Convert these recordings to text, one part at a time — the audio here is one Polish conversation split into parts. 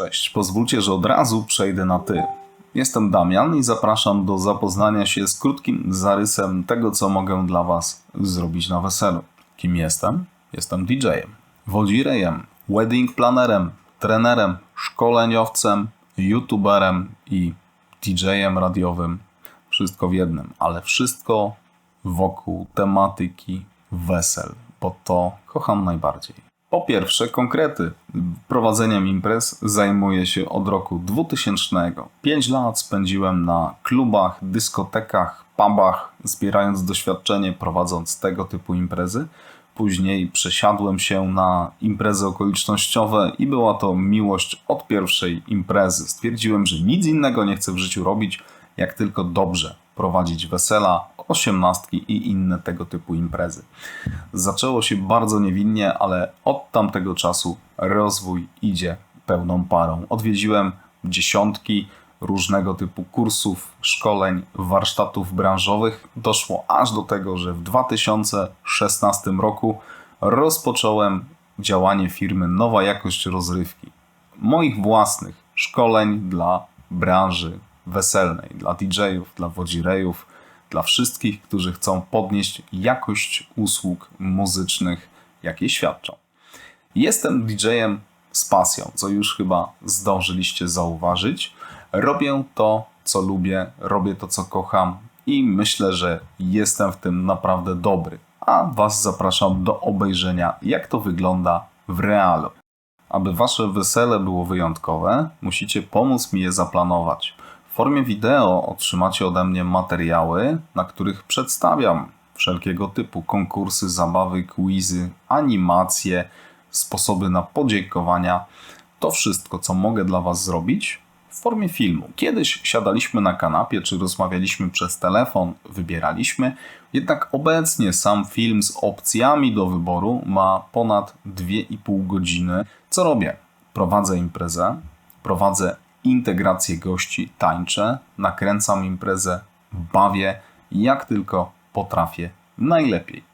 Cześć, pozwólcie, że od razu przejdę na ty. Jestem Damian i zapraszam do zapoznania się z krótkim zarysem tego, co mogę dla Was zrobić na weselu. Kim jestem? Jestem DJ-em, wodzirejem, wedding planerem, trenerem, szkoleniowcem, youtuberem i DJ-em radiowym. Wszystko w jednym, ale wszystko wokół tematyki wesel, bo to kocham najbardziej. Po pierwsze, konkrety. Prowadzeniem imprez zajmuję się od roku 2000. 5 lat spędziłem na klubach, dyskotekach, pubach, zbierając doświadczenie prowadząc tego typu imprezy. Później przesiadłem się na imprezy okolicznościowe i była to miłość od pierwszej imprezy. Stwierdziłem, że nic innego nie chcę w życiu robić, jak tylko dobrze prowadzić wesela, osiemnastki i inne tego typu imprezy. Zaczęło się bardzo niewinnie, ale od tamtego czasu rozwój idzie pełną parą. Odwiedziłem dziesiątki różnego typu kursów, szkoleń, warsztatów branżowych. Doszło aż do tego, że w 2016 roku rozpocząłem działanie firmy Nowa Jakość Rozrywki. Moich własnych szkoleń dla branży weselnej, dla DJ-ów, dla wodzirejów, dla wszystkich, którzy chcą podnieść jakość usług muzycznych, jakie świadczą. Jestem DJ-em z pasją, co już chyba zdążyliście zauważyć. Robię to, co lubię, robię to, co kocham i myślę, że jestem w tym naprawdę dobry. A Was zapraszam do obejrzenia, jak to wygląda w realu. Aby Wasze wesele było wyjątkowe, musicie pomóc mi je zaplanować. W formie wideo otrzymacie ode mnie materiały, na których przedstawiam wszelkiego typu konkursy, zabawy, quizy, animacje, sposoby na podziękowania. To wszystko, co mogę dla Was zrobić w formie filmu. Kiedyś siadaliśmy na kanapie, czy rozmawialiśmy przez telefon, wybieraliśmy, jednak obecnie sam film z opcjami do wyboru ma ponad 2,5 godziny. Co robię? Prowadzę imprezę, prowadzę integrację gości, tańczę, nakręcam imprezę, bawię jak tylko potrafię najlepiej.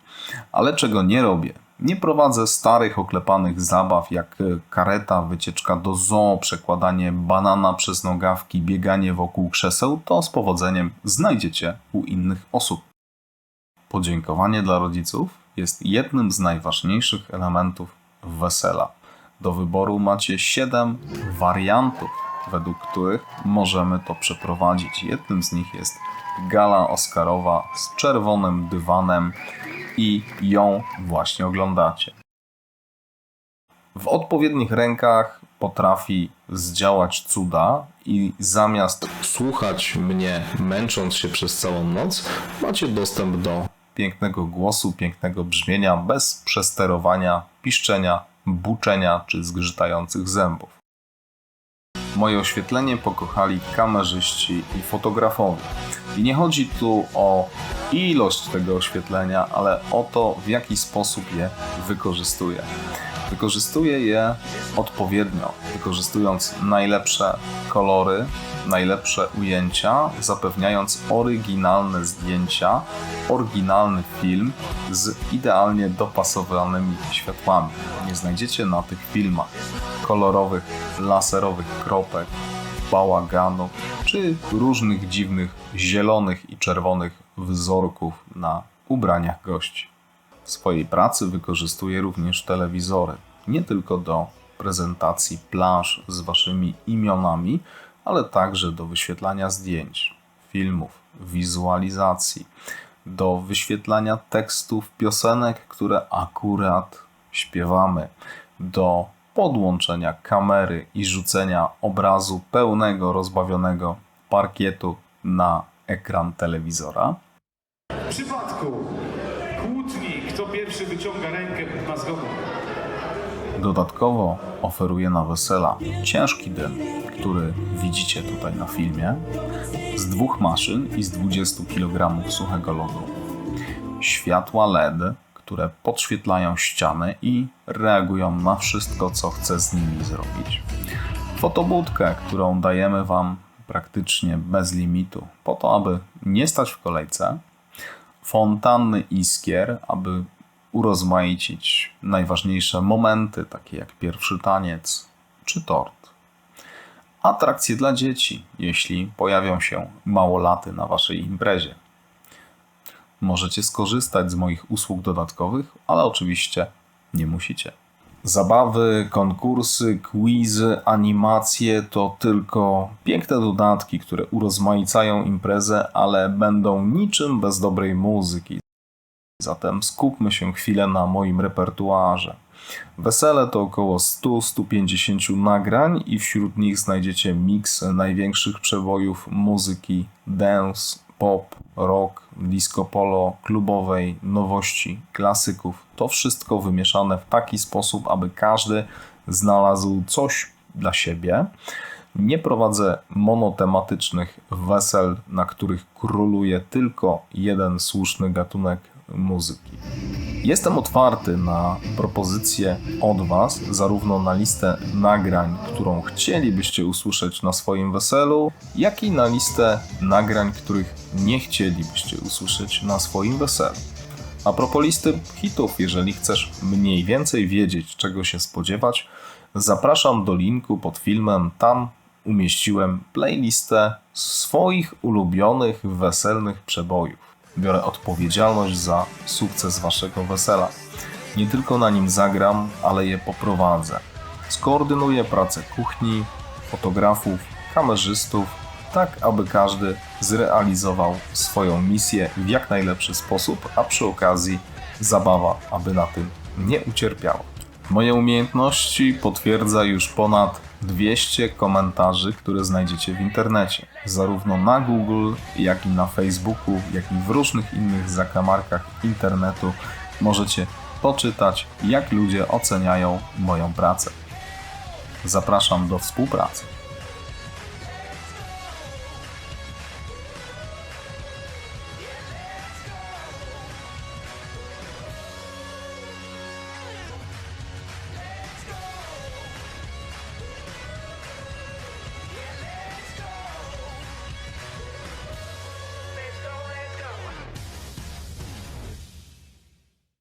Ale czego nie robię? Nie prowadzę starych, oklepanych zabaw jak kareta, wycieczka do zoo, przekładanie banana przez nogawki, bieganie wokół krzeseł. To z powodzeniem znajdziecie u innych osób. Podziękowanie dla rodziców jest jednym z najważniejszych elementów wesela. Do wyboru macie 7 wariantów według których możemy to przeprowadzić. Jednym z nich jest gala Oscarowa z czerwonym dywanem i ją właśnie oglądacie. W odpowiednich rękach potrafi zdziałać cuda i zamiast słuchać mnie męcząc się przez całą noc, macie dostęp do pięknego głosu, pięknego brzmienia bez przesterowania, piszczenia, buczenia czy zgrzytających zębów. Moje oświetlenie pokochali kamerzyści i fotografowie. I nie chodzi tu o ilość tego oświetlenia, ale o to, w jaki sposób je wykorzystuję. Wykorzystuję je odpowiednio, wykorzystując najlepsze kolory, najlepsze ujęcia, zapewniając oryginalne zdjęcia, oryginalny film z idealnie dopasowanymi światłami. Nie znajdziecie na tych filmach kolorowych, laserowych kropek, bałaganu czy różnych dziwnych zielonych i czerwonych wzorków na ubraniach gości. W swojej pracy wykorzystuję również telewizory, nie tylko do prezentacji plansz z waszymi imionami, ale także do wyświetlania zdjęć, filmów, wizualizacji, do wyświetlania tekstów piosenek, które akurat śpiewamy, do podłączenia kamery i rzucenia obrazu pełnego, rozbawionego parkietu na ekran telewizora. Kto pierwszy wyciąga rękę, ma zgodę. Dodatkowo oferuję na wesela ciężki dym, który widzicie tutaj na filmie, z dwóch maszyn i z 20 kg suchego lodu. Światła LED, które podświetlają ściany i reagują na wszystko, co chcę z nimi zrobić. Fotobudkę, którą dajemy Wam praktycznie bez limitu, po to, aby nie stać w kolejce. Fontanny iskier, aby urozmaicić najważniejsze momenty, takie jak pierwszy taniec czy tort. atrakcje dla dzieci, jeśli pojawią się małolaty na waszej imprezie. Możecie skorzystać z moich usług dodatkowych, ale oczywiście nie musicie. Zabawy, konkursy, quizy, animacje to tylko piękne dodatki, które urozmaicają imprezę, ale będą niczym bez dobrej muzyki. Zatem skupmy się chwilę na moim repertuarze. Wesele to około 100-150 nagrań i wśród nich znajdziecie miks największych przebojów muzyki dance, pop, rock, disco polo, klubowej, nowości, klasyków. To wszystko wymieszane w taki sposób, aby każdy znalazł coś dla siebie. Nie prowadzę monotematycznych wesel, na których króluje tylko jeden słuszny gatunek muzyki. Jestem otwarty na propozycje od Was, zarówno na listę nagrań, którą chcielibyście usłyszeć na swoim weselu, jak i na listę nagrań, których nie chcielibyście usłyszeć na swoim weselu. A propos listy hitów, jeżeli chcesz mniej więcej wiedzieć, czego się spodziewać, zapraszam do linku pod filmem. Tam umieściłem playlistę swoich ulubionych weselnych przebojów. Biorę odpowiedzialność za sukces waszego wesela. Nie tylko na nim zagram, ale je poprowadzę. Skoordynuję pracę kuchni, fotografów, kamerzystów, tak aby każdy zrealizował swoją misję w jak najlepszy sposób, a przy okazji zabawa, aby na tym nie ucierpiała. Moje umiejętności potwierdza już ponad 200 komentarzy, które znajdziecie w internecie, zarówno na Google, jak i na Facebooku, jak i w różnych innych zakamarkach internetu. Możecie poczytać, jak ludzie oceniają moją pracę. Zapraszam do współpracy.